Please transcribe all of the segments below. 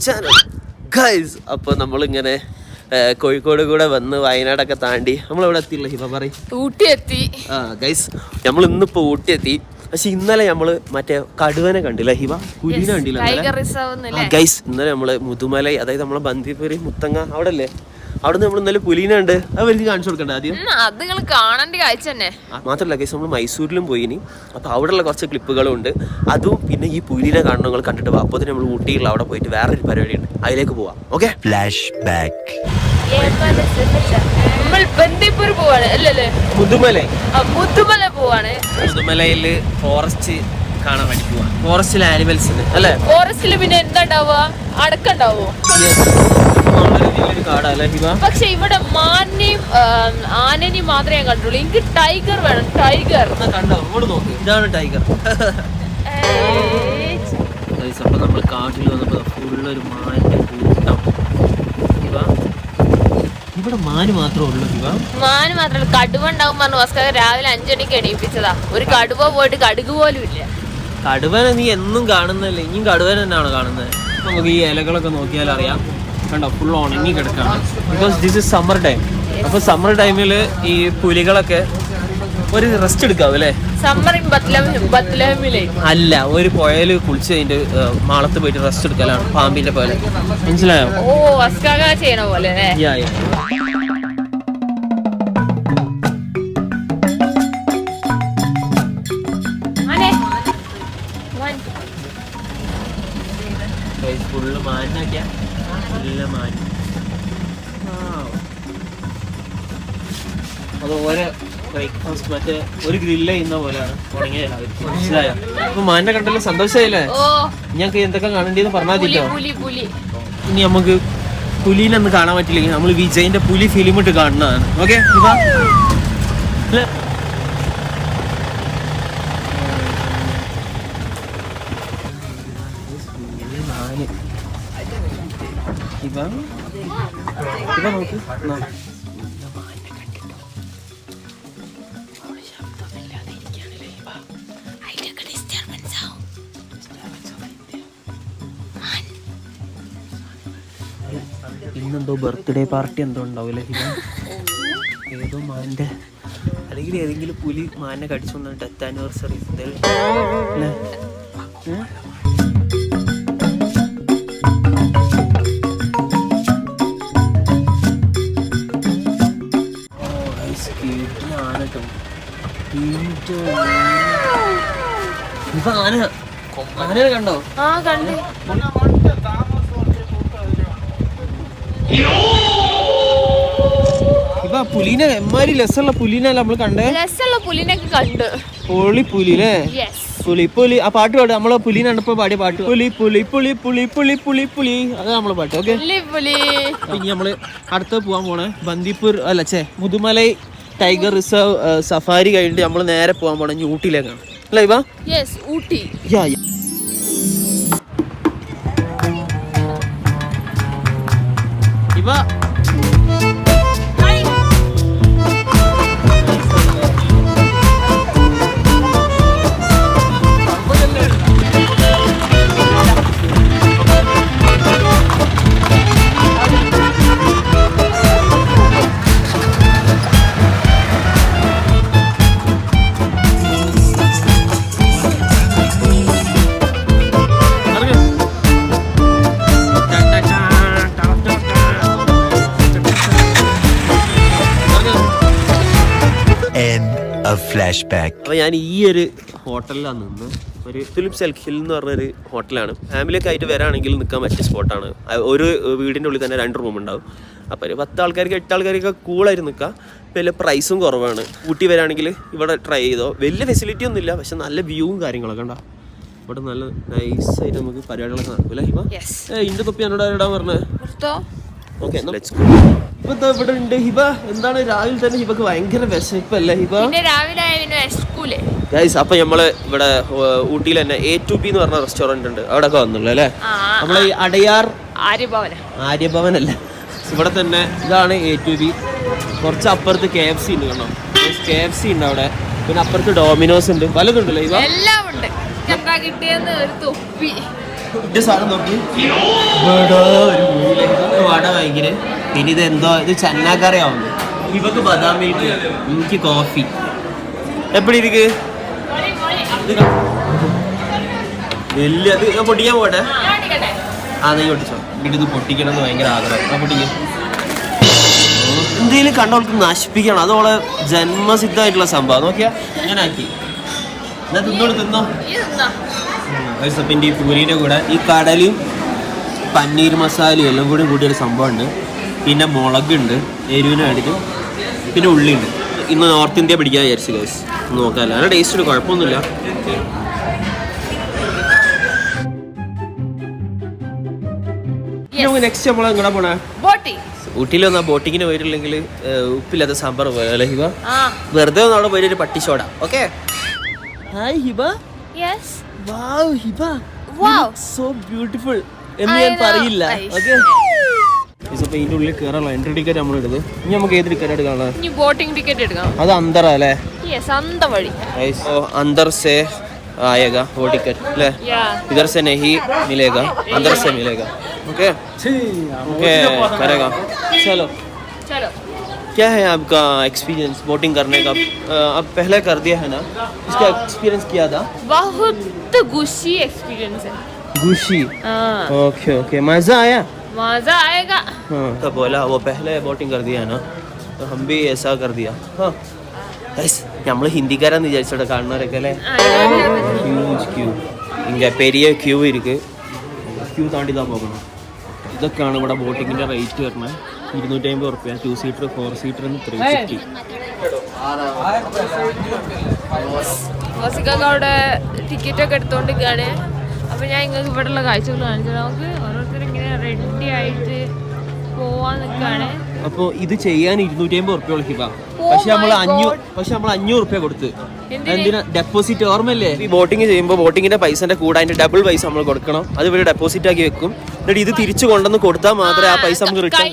Channel guys അപ്പോൾ നമ്മളിങ്ങനെ കോഴിക്കോട് കൂടെ വന്ന് വയനാടൊക്കെ താണ്ടി നമ്മൾ എവിടെ എത്തിയില്ല? ഹിബ പറയും. ഊട്ടി എത്തി ആ ഗൈസ് നമ്മൾ ഇന്നിപ്പോൾ ഊട്ടി എത്തി പക്ഷെ ഇന്നലെ നമ്മൾ മറ്റേ കടുവനെ കണ്ടില്ല ഹിബ? പുലിനെ കണ്ടില്ല ഗൈസ് ഇന്നലെ നമ്മൾ മുതുമലൈ അതായത് നമ്മളെ ബന്ദിപ്പൂരി മുത്തങ്ങ അവിടെ അല്ലേ അവിടെ നമ്മൾ ഇന്നലെ പുലിനെ ഉണ്ട് അത് വലിയ കാണിച്ചു കൊടുക്കണ്ട ആദ്യം? അത് നിങ്ങൾ കാണേണ്ട കാഴ്ച തന്നെ. മാത്രമല്ല മാത്രല്ല ഗൈസ് നമ്മൾ മൈസൂരിലും പോയി പോയിനി അപ്പോൾ അവിടെയുള്ള കുറച്ച് ക്ലിപ്പുകളും ഉണ്ട്. അതും പിന്നെ ഈ പുലീനെ കാണണം നിങ്ങൾ കണ്ടിട്ട് വാ. അപ്പോൾ നമ്മൾ ഊട്ടിയുള്ള അവിടെ പോയിട്ട് വേറൊരു പരിപാടി ഉണ്ട് അതിലേക്ക് പോവാം. ഓക്കെ ഫ്ലാഷ് നമ്മൾ ബന്ദിപ്പൂർ പോവാണ്. അല്ലല്ലേ? മുതുമലൈ. പോവാണ്. മുതുമലയിൽ ഫോറസ്റ്റ് കാണാൻ വേണ്ടി പോവാം. ഫോറസ്റ്റിലെ ആനിമൽസ് അല്ലേ? ഫോറസ്റ്റിൽ പിന്നെ എന്താ ഉണ്ടാവുക വലിയൊരു കാടല്ലേ പക്ഷെ ഇവിടെ മാനിനെയും ആനനെയും മാത്രമേ ഞാൻ കണ്ടുള്ളൂ എനിക്ക് ടൈഗർ വേണം ടൈഗർ. കണ്ടോ? നോക്ക്. ഇതാണ് ടൈഗർ. അപ്പൊ നമ്മൾ കാട്ടിൽ വന്നപ്പോ ഫുള്ളൊരു ഒരു മാനിന്റെ കൂട്ടം ഇവിടെ മാന് മാത്രമേ ഉള്ളൂ ഇവ മാന് മാത്രമല്ല കടുവ ഉണ്ടാവും പറഞ്ഞു. ഭാസ്കർ രാവിലെ അഞ്ചണിക്ക് എണീപ്പിച്ചതാ. ഒരു കടുവ പോയിട്ട് കടുക് പോലും ഇല്ല. കടുവനെ നീ എന്നും കാണുന്നല്ലേ ഇനിയും കടുവൻ തന്നെയാണ് കാണുന്നത്? നമുക്ക് ഈ ഇലകളൊക്കെ നോക്കിയാൽ അറിയാം. കണ്ടോ ഫുൾ ഉണങ്ങി കിടക്കാണ്. Because this is summer time അപ്പൊ സമ്മർ ടൈമിൽ ഈ പുലികളൊക്കെ ഒരു റെസ്റ്റ് എടുക്കാവും അല്ലേ? അല്ല ഒരു പുഴയിൽ കുളിച്ച് അതിന്റെ മാളത്ത് പോയിട്ട് റെസ്റ്റ് എടുക്കലാണ്. പാമ്പിന്റെ പോലെ മനസ്സിലായോ? ഓ പോലെ ഫുള്ള് മാനിനൊക്കെയാ ഫുള്ള് മാൻ അത് ഓരോ ബ്രേക്ക്ഫാസ്റ്റ് മറ്റേ ഒരു ഗ്രില്ല് ചെയ്യുന്ന പോലെയാണ് ഉണങ്ങിയ രാവിലെ. മനസ്സിലായോ? അപ്പൊ മാനിനെ കണ്ടല്ലോ സന്തോഷമായില്ലേ ഓ. ഞങ്ങൾക്ക് എന്തൊക്കെ കാണേണ്ടതെന്ന് പറഞ്ഞാൽ ഇനി നമുക്ക് പുലിനൊന്നും കാണാൻ പറ്റില്ലെങ്കിൽ നമ്മൾ വിജയിന്റെ പുലി ഫിലിം ഇട്ട് കാണുന്നതാണ്. ഓക്കെ ഇന്നെന്തോ ബർത്ത്ഡേ പാർട്ടി എന്തോ ഉണ്ടാവില്ലേ ഏതോ മാന്റെ. അല്ലെങ്കിൽ ഏതെങ്കിലും പുലി മാനെ കടിച്ചു ഡെത്ത് ആനിവേഴ്സറി അല്ലേ? ഇപ്പൊ ആന ആനയെ കണ്ടോ? ആ കണ്ട്. ഇപ്പൊ പുലിനെ എമ്മാരി ലെസ്സുള്ള പുലിനല്ല നമ്മൾ കണ്ടേ? രസമുള്ള പുലിനൊക്കെ കണ്ട്. പൊളി പുലി അല്ലേ യെസ് പുലി പുലി. ആ പാട്ട് പാടും. നമ്മളെ പുലിനെ കണ്ടപ്പോ പാടിയ പാട്ട്. പുലി പുലി പുലി പുലി പുലി പുലി പുലി. അത് നമ്മളെ പാട്ട് ഓക്കെ പുലി പുലി. ഇനി നമ്മൾ അടുത്ത പോവാൻ പോണേ. ബന്ദിപ്പൂർ അല്ലേ ചേ മുതുമലൈ ടൈഗർ റിസർവ് സഫാരി കഴിഞ്ഞിട്ട് നമ്മൾ നേരെ പോകാൻ പോണെങ്കിൽ ഊട്ടിയിലേക്കാണ്. അല്ലേ ഇവ? യെസ് ഊട്ടി. യാ. ഇവ അപ്പോൾ ഞാൻ ഈ ഒരു ഹോട്ടലിലാണ് നിന്ന്. ഒരു ഫിലിപ്സ് എൽ ഹിൽ എന്ന് പറഞ്ഞൊരു ഹോട്ടലാണ്. ഫാമിലിയൊക്കെ ആയിട്ട് വരാണെങ്കിൽ നിൽക്കാൻ പറ്റിയ സ്പോട്ടാണ്. ഒരു വീടിന്റെ ഉള്ളിൽ തന്നെ രണ്ട് റൂം ഉണ്ടാവും. അപ്പോൾ ഒരു പത്ത് ആൾക്കാർക്ക് എട്ട് ആൾക്കാർക്കൊക്കെ കൂളായിട്ട് നിൽക്കുക വലിയ പ്രൈസും കുറവാണ്. ഊട്ടി വരാണെങ്കിൽ ഇവിടെ ട്രൈ ചെയ്തോ. വലിയ ഫെസിലിറ്റി ഒന്നുമില്ല പക്ഷെ നല്ല വ്യൂവും കാര്യങ്ങളൊക്കെ ഉണ്ടാവും ഇവിടെ നല്ല നൈസായിട്ട് നമുക്ക് പരിപാടികളൊക്കെ നടക്കൂല ഹിമ? ഇന്റെ തൊപ്പി എന്നോട് ഇടാൻ പറഞ്ഞേ? ഓക്കെ ഇപ്പൊ ഇവിടെ ഉണ്ട് ഹിബ. എന്താണ്? രാവിലെ തന്നെ ഹിബക്ക് ഭയങ്കര വിശപ്പല്ലേ ഹിബ? രാവിലെ ഗൈസ് അപ്പൊ നമ്മൾ ഇവിടെ ഊട്ടിയിൽ തന്നെ എ ടു ബി എന്ന് പറഞ്ഞ റെസ്റ്റോറന്റ് ഉണ്ട്. അവിടെ ഒക്കെ വന്നുള്ളൂ അല്ലേ നമ്മളെ ഈ അടയാർ ആര്യഭവന. ആര്യഭവൻ അല്ല ഇവിടെ തന്നെ ഇതാണ് എ ടു ബി കുറച്ച് അപ്പുറത്ത് കെ എഫ് സി ഉണ്ട് കണ്ടോ കെ എഫ് സി ഉണ്ട് അവിടെ. പിന്നെ അപ്പുറത്ത് ഡോമിനോസ് ഉണ്ട്. പലതുണ്ടല്ലോ ഇവ എല്ലാം ഉണ്ട്. എന്താ കിട്ടിയെന്ന് ഒരു തൊപ്പി. ഇത് സാധനം നോക്കി. ഒരു വട ഭയങ്കര. പിന്നെ ഇത് എന്തോ ഇത് ചന്നാക്കറിയാവുന്നു ഇവക്ക് ബദാം എനിക്ക് കോഫി എപ്പടി ഇരിക്ക്? വലിയ അത് ഞാൻ പൊട്ടിക്കാൻ പോട്ടെ ആ നീ പൊട്ടിച്ചോ. ഇത് പൊട്ടിക്കണം എന്ന് ഭയങ്കര ആഗ്രഹം. പൊട്ടിക്കും പൊട്ടിക്ക്. എന്തെങ്കിലും കണ്ടവൾക്ക് നശിപ്പിക്കണം. അതോളെ ജന്മസിദ്ധമായിട്ടുള്ള സംഭവം. നോക്കിയാ അങ്ങനെ ആക്കി. എന്നാ തിന്നോട് തിന്നോ. പിന്നെ ഈ പൂരിയുടെ കൂടെ ഈ കടലും പന്നീർ മസാലയും എല്ലാം കൂടി കൂടിയൊരു സംഭവമുണ്ട്. പിന്നെ മുളകുണ്ട് എരിവിന് വേണ്ടിയിട്ട് പിന്നെ ഉള്ളിയുണ്ട്. ഇന്ന് നോർത്ത് ഇന്ത്യ പിടിക്കാൻ വിചാരിച്ചു ഗൈസ് നോക്കാം അല്ല ടേസ്റ്റ് ഉണ്ട് കുഴപ്പമൊന്നുമില്ല. നെക്സ്റ്റ് നമ്മൾ പോണേ? ഊട്ടിയിൽ വന്നാൽ ബോട്ടിങ്ങിന് പോയിട്ടില്ലെങ്കിൽ ഉപ്പില്ലാത്ത സാമ്പാർ പോയല്ലേ ഹിബ? വെറുതെ ഒന്ന് അവിടെ പോയിട്ട് ഒരു പട്ടിച്ചോട okay hi Hiba. Yes Wow Hiba Wow. So beautiful എന്ന് I ഞാൻ know. പറയില്ല I ഓക്കെ ഇപ്പൊ ഇതിന്റെ ഉള്ളിൽ കയറാനുള്ള എൻട്രി ടിക്കറ്റ് നമ്മൾ എടുത്ത് ഇനി നമുക്ക് ഏത് ടിക്കറ്റ് എടുക്കാനുള്ള ഇനി ബോട്ടിംഗ് ടിക്കറ്റ് എടുക്കാം അത് അന്തറ അല്ലേ യെസ് അന്ത വഴി ओ अंदर से आएगा वो टिकट ले യാ इधर से नहीं मिलेगा अंदर से मिलेगा ओके ओके करेगा चलो ചലോ क्या है आपका एक्सपीरियंस बोटिंग करने का अ, अब पहले कर दिया है ना इसका एक्सपीरियंस किया था बहुत गुशी एक्सपीरियंस है गुशी हाँ ओके ओके मज़ा आया मजा आएगा हाँ तो बोला वो पहले बोटिंग कर दिया है ना तो हम भी ऐसा कर दिया हाँ നമ്മൾ ഹിന്ദിക്കാരാന്ന് വിചാരിച്ചോടെ കാണുന്നവരൊക്കെ അല്ലേ ഹ്യൂജ് ക്യൂ ഇങ്ങനെ പെരിയ ക്യൂ ഇരിക്ക് ക്യൂ താണ്ടി താ പോകണം ഇതൊക്കെയാണ് ഇവിടെ ബോട്ടിങ്ങിൻ്റെ റേറ്റ് വരുന്നത് ഇരുന്നൂറ്റി അമ്പത് റുപ്യ two seater four seater three fifty അവിടെ ടിക്കറ്റ് ഒക്കെ എടുത്തോണ്ടിരിക്കാണ്. അപ്പൊ ഞാൻ നിങ്ങൾക്ക് ഇവിടെ ഉള്ള കാഴ്ചകൾ കാണിച്ചു. നമുക്ക് ഓരോരുത്തർ ഇങ്ങനെ റെഡി ആയിട്ട് പോവാൻ നിൽക്കുകയാണ് അപ്പോൾ ഇത് ചെയ്യാൻ ഇരുന്നൂറ്റി അമ്പത് റുപ്യ ഹിബ. പക്ഷെ നമ്മൾ അഞ്ഞൂറ് പക്ഷെ നമ്മൾ അഞ്ഞൂറ് റുപ്യ കൊടുത്ത്. എന്തിനാ? ഡെപ്പോസിറ്റ് ഓർമ്മല്ലേ ഈ ബോട്ടിങ് ചെയ്യുമ്പോൾ ബോട്ടിങ്ങിന്റെ പൈസന്റെ കൂടെ അതിന്റെ ഡബിൾ പൈസ നമ്മൾ കൊടുക്കണം. അത് ഇവർ ഡെപ്പോസിറ്റ് ആക്കി വെക്കും. എന്നിട്ട് ഇത് തിരിച്ചു കൊണ്ടുവന്ന് കൊടുത്താൽ മാത്രമേ ആ പൈസ നമുക്ക് റിട്ടേൺ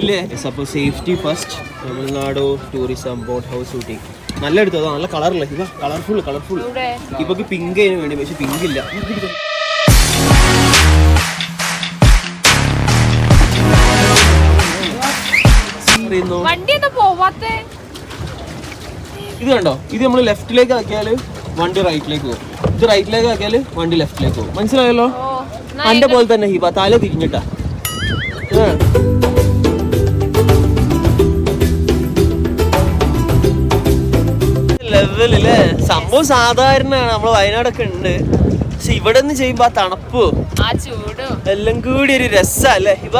ഇല്ലേ? അപ്പോൾ safety first Tamil Nadu tourism boat house shooting നല്ല എടുത്തോ നല്ല കളറില്ല കളർഫുൾ കളർഫുൾ ഇപ്പൊക്ക് ഇപ്പൊ പിങ്ക് അതിന് വേണ്ടി പക്ഷെ പിങ്ക് ഇല്ല. അറിയുന്നോ വണ്ടി എന്താ പോവാത്തെ. ഇത് കണ്ടോ? ഇത് നമ്മൾ ലെഫ്റ്റിലേക്ക് ആക്കിയാൽ വണ്ടി റൈറ്റിലേക്ക് പോകും. ഇത് റൈറ്റിലേക്ക് ആക്കിയാൽ വണ്ടി ലെഫ്റ്റിലേക്ക് പോകും. മനസ്സിലായല്ലോ? അന്റെ പോലെ തന്നെ ഹിബ തല തിരിഞ്ഞിട്ടാ. ലെവലില്ലേ സംഭവം സാധാരണയാണ്. നമ്മൾ വയനാടൊക്കെ ഉണ്ട്. പക്ഷെ ഇവിടെ നിന്ന് ചെയ്യുമ്പോ ആ തണുപ്പ് എല്ലാം കൂടി ഒരു രസല്ലേ ഹിബ?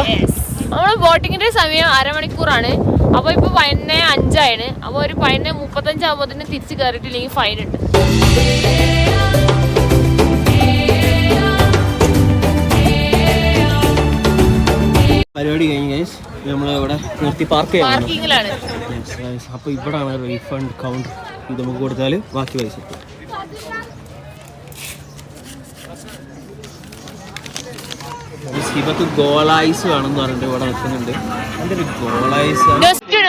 നമ്മൾ ബോട്ടിങ്ങിന്റെ സമയം അരമണിക്കൂറാണ്. അപ്പൊ ഇപ്പൊ പതിനെ അഞ്ചായാണ്. അപ്പൊ ഒരു പതിനെ മുപ്പത്തഞ്ചാകുമ്പോ തിരിച്ച് കയറിയിട്ടില്ലെങ്കിൽ ഫൈൻ ഉണ്ട് പരിപാടി കഴിഞ്ഞ് ഗൈസ് നമ്മൾ ഇവിടെ നിർത്തി പാർക്ക് പാർക്കിങ്ങിലാണ് അപ്പൊ ഇവിടാണ് റീഫണ്ട് കൗണ്ട് ഇത് നമുക്ക് കൊടുത്താൽ ബാക്കി പൈസ വേണം ഗോളായിസ് വേണമെന്ന് പറഞ്ഞിട്ട് ഇവിടെ നിൽക്കുന്നുണ്ട്. എന്റെ ഒരു ഗോളായിസ് നെക്സ്റ്റ്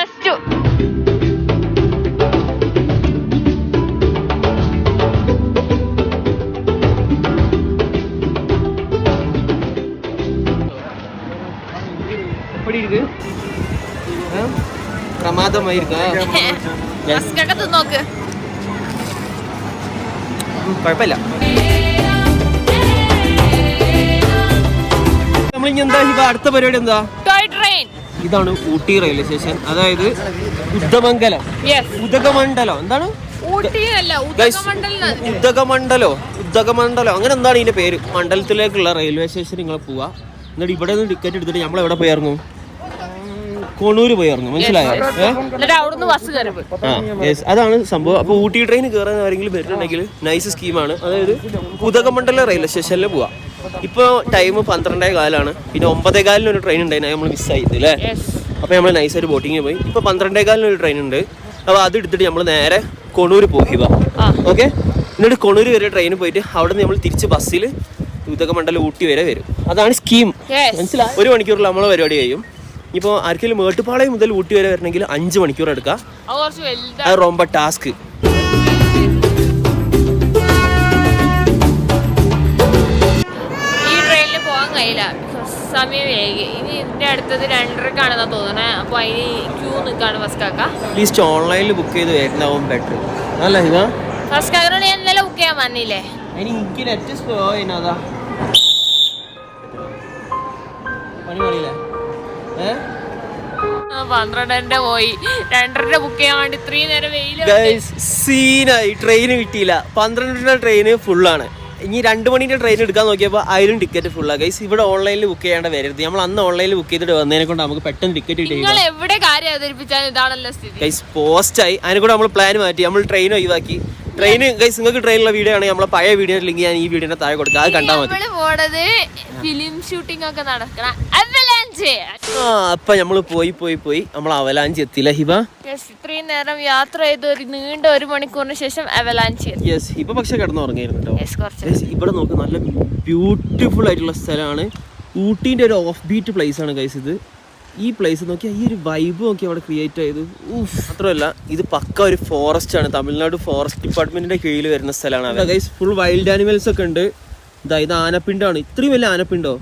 നെക്സ്റ്റ് നമ്മളിനി എന്താ ഇപ്പൊ അടുത്ത പരിപാടി എന്താ? ടോയ് ട്രെയിൻ ഇതാണ് ഊട്ടി റെയിൽവേ സ്റ്റേഷൻ അതായത് ഉദ്ധമംഗലം. യെസ് ഉദകമണ്ഡലം എന്താണ്? ഉദകമണ്ഡലോ ഉദകമണ്ഡലം അങ്ങനെ എന്താണ് ഇതിന്റെ പേര്? മണ്ഡലത്തിലേക്കുള്ള റെയിൽവേ സ്റ്റേഷൻ നിങ്ങൾ പോവാ. എന്നിട്ട് ഇവിടെ നിന്ന് ടിക്കറ്റ് എടുത്തിട്ട് നമ്മൾ എവിടെ പോയി ഇറങ്ങും? കൊണൂര് പോയി ഇറങ്ങും. മനസ്സിലായോ? അതാണ് സംഭവം. അപ്പൊ ഊട്ടി ട്രെയിൻ കയറാൻ ആരെങ്കിലും വരുന്നുണ്ടെങ്കിൽ നൈസ് സ്കീമാണ് അതായത് ഉദകമണ്ഡല റെയിൽവേ സ്റ്റേഷനിൽ പോവാം. ഇപ്പൊ ടൈം പന്ത്രണ്ടേ കാലാണ്. പിന്നെ ഒമ്പതേ കാലിന് ഒരു ട്രെയിൻ ഉണ്ടായിരുന്നു നമ്മൾ മിസ്സായി അല്ലേ അപ്പോൾ നമ്മൾ നൈസായിട്ട് ബോട്ടിങ്ങിന് പോയി. ഇപ്പൊ പന്ത്രണ്ടേ കാലിന് ഒരു ട്രെയിൻ ഉണ്ട്. അപ്പോൾ അത് എടുത്തിട്ട് നമ്മൾ നേരെ കൊണൂര് പോയി ഓക്കെ എന്നിട്ട് കൊണൂര് വരെ ട്രെയിനിൽ പോയിട്ട് അവിടെ നിന്ന് നമ്മൾ തിരിച്ച് ബസ്സിൽ ഉദക മണ്ഡലം ഊട്ടി വരെ വരും. അതാണ് സ്കീം മനസ്സിലായി? ഒരു മണിക്കൂറിൽ നമ്മളെ പരിപാടി കഴിയും. ഇപ്പോൾ ആർക്കെങ്കിലും മേട്ടുപാളയം മുതൽ ഊട്ടി വരെ വരണമെങ്കിൽ അഞ്ച് മണിക്കൂർ എടുക്കാം. അത് റൊമ്പ ടാസ്ക് സമയം വേഗി ഇനി ഇതിന്റെ അടുത്തത് രണ്ടരക്കാണെന്നാ തോന്നണേ. അപ്പൊ അതിന് ക്യൂ നിൽക്കാണ് ഫസ്റ്റ് കാക്ക അറ്റ്ലീസ്റ്റ് ഓൺലൈനിൽ ബുക്ക് ചെയ്ത് വരുന്നതാവും ബെറ്റർ അല്ല ഹിമ? ഞാൻ ഇന്നലെ ബുക്ക് ചെയ്യാൻ വന്നില്ലേ? എനിക്ക് നെറ്റ് സ്ലോ അതിനതാ പണി പണിയില്ലേ? പന്ത്രണ്ടരന്റെ പോയി. രണ്ടര ബുക്ക് ചെയ്യാൻ വേണ്ടി ഇത്രയും നേരം വെയിൽ സീനായി ട്രെയിൻ കിട്ടിയില്ല. പന്ത്രണ്ടിന്റെ ട്രെയിന് ഫുള്ളാണ് ഇനി രണ്ട് മണിന്റെ ട്രെയിൻ എടുക്കാൻ നോക്കിയപ്പോൾ അതിലും ടിക്കറ്റ് ഫുള്ളാണ് ഗൈസ് ഇവിടെ ഓൺലൈനിൽ ബുക്ക് ചെയ്യേണ്ട വരരുത്. നമ്മൾ അന്ന് ഓൺലൈനിൽ ബുക്ക് ചെയ്തിട്ട് വന്നതിനെ കൊണ്ട് നമുക്ക് പെട്ടെന്ന് ടിക്കറ്റ് കിട്ടി ഗൈസ് പോസ്റ്റായി അതിനെ കൂടെ നമ്മൾ പ്ലാൻ മാറ്റി. നമ്മൾ ട്രെയിൻ ഒഴിവാക്കി. ട്രെയിൻ ഗൈസ് നിങ്ങൾക്ക് ട്രെയിനിലുള്ള വീഡിയോ ആണ് നമ്മളെ പഴയ വീഡിയോ ലിങ്ക് ഞാൻ ഈ വീഡിയോന്റെ താഴെ കൊടുക്കാം. അത് കണ്ടാൽ മതി. ഫിലിം ഷൂട്ടിംഗ് ഒക്കെ നടക്കണം. ആ അപ്പൊ നമ്മൾ പോയി പോയി പോയി. നമ്മൾ അവലാഞ്ചി എത്തിയില്ല ഹിബ? ഇത്രയും നേരം യാത്ര ചെയ്ത് ഒരു നീണ്ട ഒരു മണിക്കൂറിന് ശേഷം അവലാഞ്ച് യെസ് ഹിബ പക്ഷെ കിടന്നുറങ്ങിയിരുന്നു കേട്ടോ ഇവിടെ നോക്ക് നല്ല ബ്യൂട്ടിഫുൾ ആയിട്ടുള്ള സ്ഥലമാണ്. ഊട്ടിന്റെ ഒരു ഓഫ് ബീറ്റ് പ്ലേസ് ആണ് ഗൈസ് ഇത്. ഈ പ്ലേസ് നോക്കിയാൽ ഈ ഒരു വൈബ് നോക്കി അവിടെ ക്രിയേറ്റ് ചെയ്തു ഊഫ് മാത്രമല്ല ഇത് പക്ക ഒരു ഫോറസ്റ്റ് ആണ്. തമിഴ്നാട് ഫോറസ്റ്റ് ഡിപ്പാർട്ട്മെന്റിന്റെ കീഴിൽ വരുന്ന സ്ഥലമാണ് ഗൈസ് ഫുൾ വൈൽഡ് ആനിമൽസ് ഒക്കെ ഉണ്ട്. ഇതാ ഇത് ആനപ്പിണ്ടാണ്. ഇത്രയും വലിയ ആനപ്പിണ്ടോ?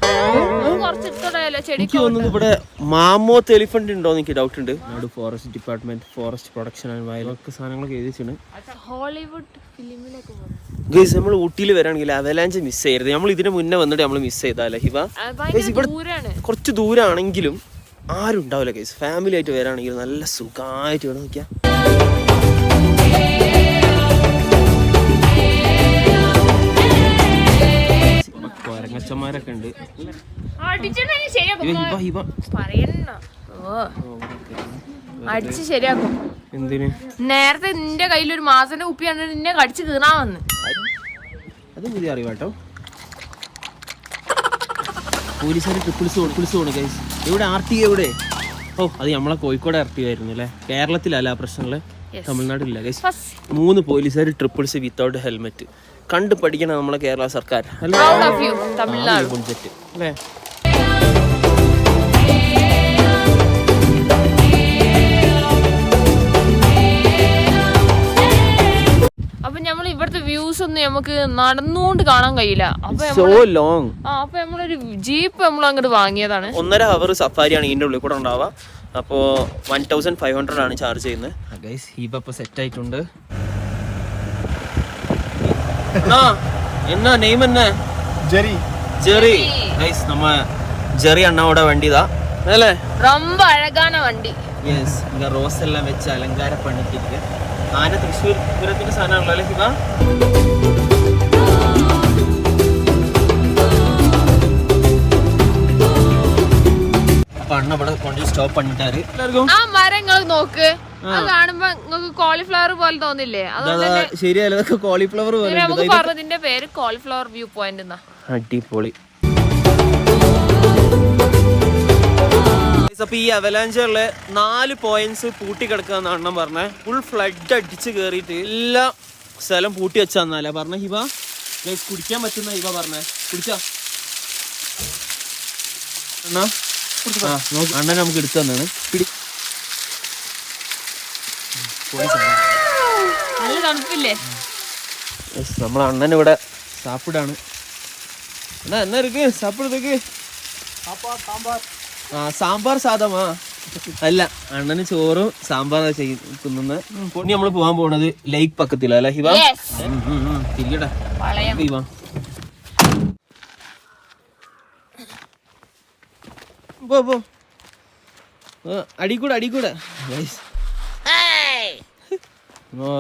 എനിക്ക് തോന്നുന്നു ഇവിടെ മാമോത്ത് എലിഫന്റ് ഉണ്ടോ എന്ന് എനിക്ക് ഡൗട്ട് ഉണ്ട്. നാട് forest department forest production and വയൽ ഒക്കെ സാധനങ്ങളൊക്കെ എഴുതിച്ചിട്ടുണ്ട് ഹോളിവുഡ് ഗൈസ് നമ്മൾ ഊട്ടിയിൽ വരാണെങ്കിൽ അവലാഞ്ച് മിസ് ചെയ്യരുത്. നമ്മൾ ഇതിന് മുന്നേ വന്നിട്ട് നമ്മൾ മിസ് ചെയ്താലേ ഹിവ ദൂരാണ് കുറച്ച് ദൂരാണെങ്കിലും ആരും ഉണ്ടാവില്ല ഗൈസ് ഫാമിലി ആയിട്ട് വരാണെങ്കിൽ നല്ല സുഖമായിട്ട് വേണം നോക്കിയാ കൊരങ്ങച്ചന്മാരൊക്കെ ഉണ്ട്. ശരിയാക്കും അടിച്ച് നേരത്തെ നിന്റെ കയ്യിൽ ഒരു മാസന്റെ കുപ്പിയാണ് നിന്നെ കടിച്ചു കീറാൻ വന്ന് അത് പുതിയ അറിവാട്ടോ പോലീസുകാർ ട്രിപ്പിൾസ് ട്രിപ്പിൾസ് പോണു ഗൈസ് എവിടെ ആർ ടി എവിടെ ഓ അത് നമ്മളെ കോഴിക്കോട് ആർ ടി ആയിരുന്നു അല്ലേ കേരളത്തിലല്ല ആ പ്രശ്നങ്ങൾ. തമിഴ്നാട്ടിലില്ല ഗൈസ് മൂന്ന് പോലീസുകാർ ട്രിപ്പിൾസ് വിത്തൗട്ട് ഹെൽമെറ്റ് കണ്ടു പഠിക്കണം നമ്മളെ കേരള സർക്കാർ അല്ലേ ഇവിടുത്തെ വ്യൂസ് ഒന്നും നമുക്ക് നടന്നുകൊണ്ട് കാണാൻ കഴിയില്ല. സോ ലോങ് അപ്പൊ നമ്മളൊരു ജീപ്പ് നമ്മൾ അങ്ങോട്ട് വാങ്ങിയതാണ്. ഒന്നര അവർ സഫാരിയാണ് ഇതിന്റെ ഉള്ളിൽ കൂടെ ഉണ്ടാവുക. അപ്പോൾ വൺ തൗസൻഡ് ഫൈവ് ഹൺഡ്രഡ് ആണ് ചാർജ് ചെയ്യുന്നത്. ഗൈസ് ഹീബ് സെറ്റ് ആയിട്ടുണ്ട്. എന്നാ നെയിം ജെറി. ജെറി. ഗൈസ് നമ്മ ജെറി വണ്ടി. ഇതാ അല്ലേ ரொம்ப എല്ലാം വെച്ച് எஸ் இங்க ആന തൃശ്ശൂർ പൂരത്തിന്റെ സാധനമാണല്ലോ അല്ലെ ഹിമ അപ്പൊ കൊണ്ട് സ്റ്റോപ്പ് പണിട്ടാര് ആ മരം നോക്ക്. കാണുമ്പോ നിങ്ങൾക്ക് കോളിഫ്ലവർ പോലെ തോന്നില്ലേ? ശരിയല്ല കോളിഫ്ലവർ പോലെ നമുക്ക് പറഞ്ഞതിന്റെ പേര് കോളിഫ്ലവർ വ്യൂ പോയിന്റ് അടിപൊളി. അപ്പൊ ഈ അവലാഞ്ചറിലെ നാല് പോയിന്റ്സ് പൂട്ടിക്കിടക്കാന്ന് എന്നാണ് പറഞ്ഞത് ഫുൾ ഫ്ലഡ് അടിച്ച് കയറിയിട്ട് എല്ലാ സ്ഥലം പൂട്ടി വെച്ചാന്നല്ലേ പറഞ്ഞ ഹിബ? കുടിക്കാൻ പറ്റുന്ന ഹിബ പറഞ്ഞേ. കുടിച്ചാ? അണ്ണാ? അണ്ണൻ നമുക്ക് എടുത്തു തന്നാണ്. പിടി. നമ്മളെ അണ്ണൻ ഇവിടെ സാപ്പിടാണ്. എന്നാ എന്നാ ഇരിക്ക് സാപ്പിടത്തേക്ക് സാമ്പാർ. സാമ്പാർ സാധമാ. അല്ല അണ്ണന് ചോറും സാമ്പാർ ചെയ്യുന്ന പൊണ്ണി നമ്മൾ പോവാൻ പോണത് ലൈക്ക് പക്കത്തില്ല അല്ല ഹിബ. തിരികെടാ ഹിവ പോ പോ. അടിക്കൂടെ അടിക്കൂടെ. ഓ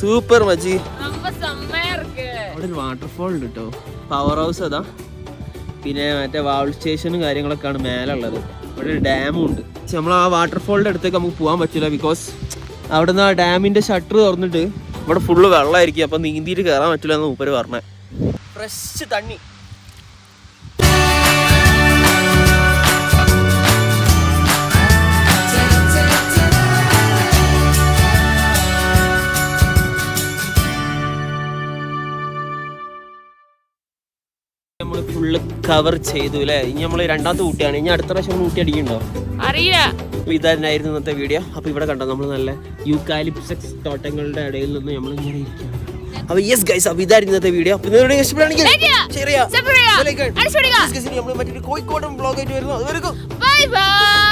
സൂപ്പർ മജി. അവിടെ ഒരു വാട്ടർഫോൾ ഉണ്ട് കേട്ടോ പവർ ഹൗസ് അതാ. പിന്നെ മറ്റേ വാൾ സ്റ്റേഷനും കാര്യങ്ങളൊക്കെയാണ് മേലെ ഉള്ളത് ഇവിടെ ഒരു ഡാമും ഉണ്ട്. നമ്മൾ ആ വാട്ടർഫോളിന്റെ അടുത്തേക്ക് നമുക്ക് പോകാൻ പറ്റില്ല ബിക്കോസ് അവിടെ നിന്ന് ആ ഡാമിന്റെ ഷട്ടർ തുറന്നിട്ട് ഇവിടെ ഫുള്ള് വെള്ളമായിരിക്കും. അപ്പം നീന്തിയിട്ട് കയറാൻ പറ്റില്ല എന്ന് മൂപ്പര് പറഞ്ഞത് ഫ്രഷ് തണ്ണി. കവർ ചെയ്തു അല്ലേ ഇനി നമ്മൾ രണ്ടാമത്തെ ഊട്ടിയാണ് ഇനി അടുത്ത പ്രാവശ്യം ഊട്ടി അടിക്കുന്നുണ്ടോ? അറിയില്ല. ഇതായിരുന്നു ഇന്നത്തെ വീഡിയോ അപ്പോൾ ഇവിടെ കണ്ടോ നമ്മൾ നല്ല യൂക്കാലിപ്സക്സ് തോട്ടങ്ങളുടെ ഇടയിൽ നിന്ന് നമ്മൾ ഇങ്ങനെ ഇരിക്കുകയാണ്. അപ്പോൾ യെസ് ഗൈസ് അപ്പോൾ ഇതായിരുന്നു ഇന്നത്തെ വീഡിയോ അപ്പോൾ നിങ്ങളുടെ ഇഷ്ടപ്പെടുകയാണെങ്കിൽ ചെറിയ മറ്റൊരു കോഴിക്കോടൻ ബ്ലോഗ് ആയിട്ട് വരുന്നു അതുവരെക്കും ബൈ ബൈ